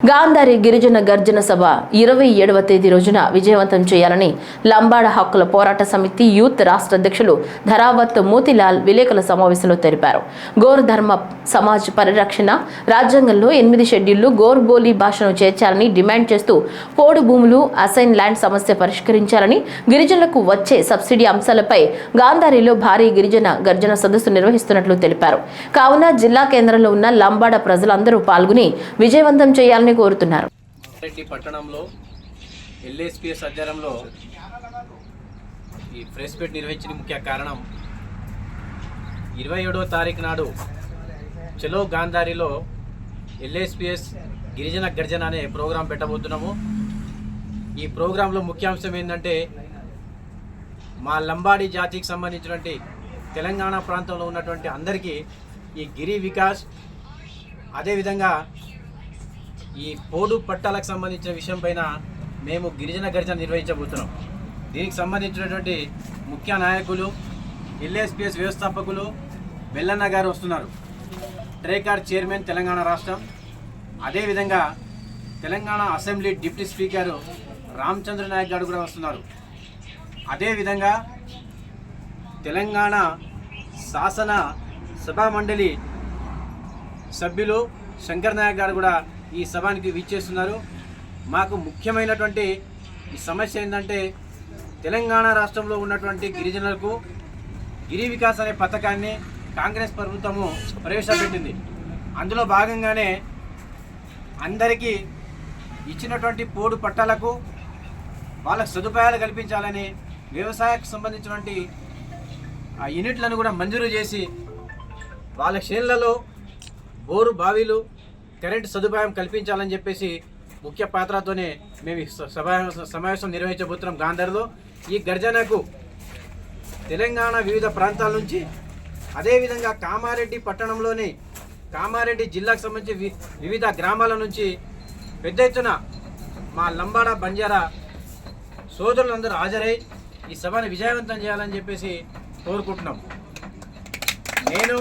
గాంధారి గిరిజన గర్జన సభ ఇరవై ఏడవ తేదీ రోజున విజయవంతం చేయాలని లంబాడ హక్కుల పోరాట సమితి యూత్ రాష్ట్ర అధ్యక్షులు ధరావత్ మోతిలాల్ విలేకరుల సమావేశంలో తెలిపారు. గోర్ ధర్మ సమాజ్ పరిరక్షణ రాజ్యాంగంలో ఎనిమిది షెడ్యూళ్ళు గోర్ బోలీ భాషను చేర్చాలని డిమాండ్ చేస్తూ పోడు భూములు అసైన్ ల్యాండ్ సమస్య పరిష్కరించాలని గిరిజనులకు వచ్చే సబ్సిడీ అంశాలపై గాంధారిలో భారీ గిరిజన గర్జన సదస్సు నిర్వహిస్తున్నట్లు తెలిపారు. కావున జిల్లా కేంద్రంలో ఉన్న లంబాడ ప్రజలందరూ పాల్గొని విజయవంతం చేయాలని కోరుతున్నారు. రెడ్డి పట్టణంలో ఎల్ఎస్పిఎస్ ఆధ్వర్యంలో ఈ ప్రెస్ మీట్ నిర్వహించిన ముఖ్య కారణం ఇరవై ఏడవ తారీఖు నాడు చలో గాంధారిలో ఎల్ఎస్పిఎస్ గిరిజన గర్జన అనే ప్రోగ్రాం పెట్టబోతున్నాము. ఈ ప్రోగ్రాంలో ముఖ్యాంశం ఏంటంటే మా లంబాడి జాతికి సంబంధించినటువంటి తెలంగాణ ప్రాంతంలో ఉన్నటువంటి అందరికీ ఈ గిరి వికాస్ అదేవిధంగా ఈ పోడు పట్టాలకు సంబంధించిన విషయం పైన మేము గిరిజన గర్జన నిర్వహించబోతున్నాం. దీనికి సంబంధించినటువంటి ముఖ్య నాయకులు ఎల్ఎస్పిఎస్ వ్యవస్థాపకులు వెల్లన్న గారు వస్తున్నారు. ట్రేకార్ చైర్మన్ తెలంగాణ రాష్ట్రం. అదేవిధంగా Telangana assembly deputy speaker Ramachandra Nayak garu కూడా వస్తున్నారు. అదేవిధంగా తెలంగాణ శాసన సభా మండలి సభ్యులు శంకర్ నాయక్ గారు కూడా ఈ సభానికి విచ్చేస్తున్నారు. మాకు ముఖ్యమైనటువంటి ఈ సమస్య ఏంటంటే తెలంగాణ రాష్ట్రంలో ఉన్నటువంటి గిరిజనులకు గిరి వికాస్ అనే పథకాన్ని కాంగ్రెస్ ప్రభుత్వము ప్రవేశపెట్టింది. అందులో భాగంగానే అందరికీ ఇచ్చినటువంటి పోడు పట్టాలకు వాళ్ళకు సదుపాయాలు కల్పించాలని వ్యవసాయకు సంబంధించినటువంటి ఆ యూనిట్లను కూడా మంజూరు చేసి వాళ్ళ చేళ్ళలో బోరు బావిలు కరెంటు సదుపాయం కల్పించాలని చెప్పేసి ముఖ్య పాత్రతోనే మేము స- సభా- సమావేశం నిర్వహించబోతున్నాం గాంధర్లో. ఈ గర్జనకు తెలంగాణ వివిధ ప్రాంతాల నుంచి అదేవిధంగా కామారెడ్డి పట్టణంలోని కామారెడ్డి జిల్లాకు సంబంధించి వి- వివిధ గ్రామాల నుంచి పెద్ద ఎత్తున మా లంబాడ బంజారా సోదరులందరూ హాజరై ఈ సభను విజయవంతం చేయాలని చెప్పేసి కోరుకుంటున్నాం. నేను